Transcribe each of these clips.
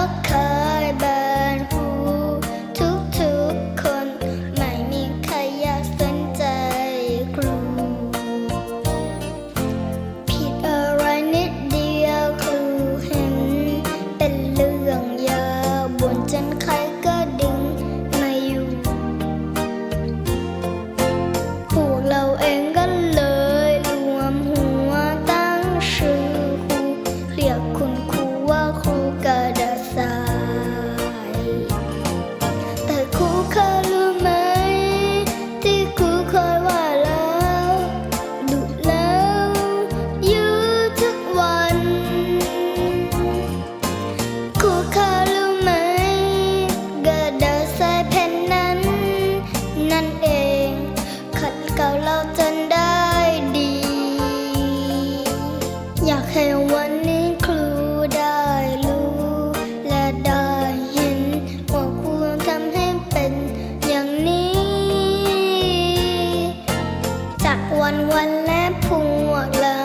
Welcome. วันวันและพวกเรา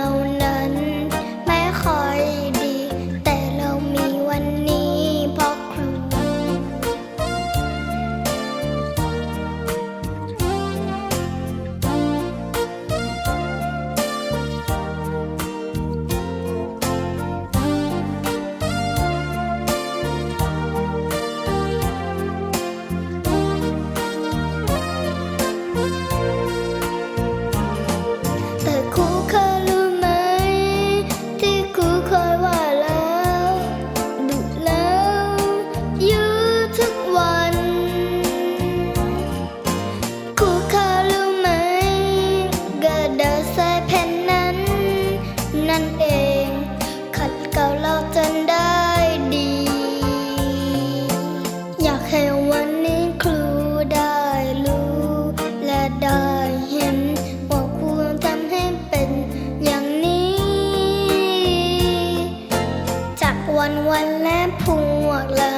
อนวันและพวกเรา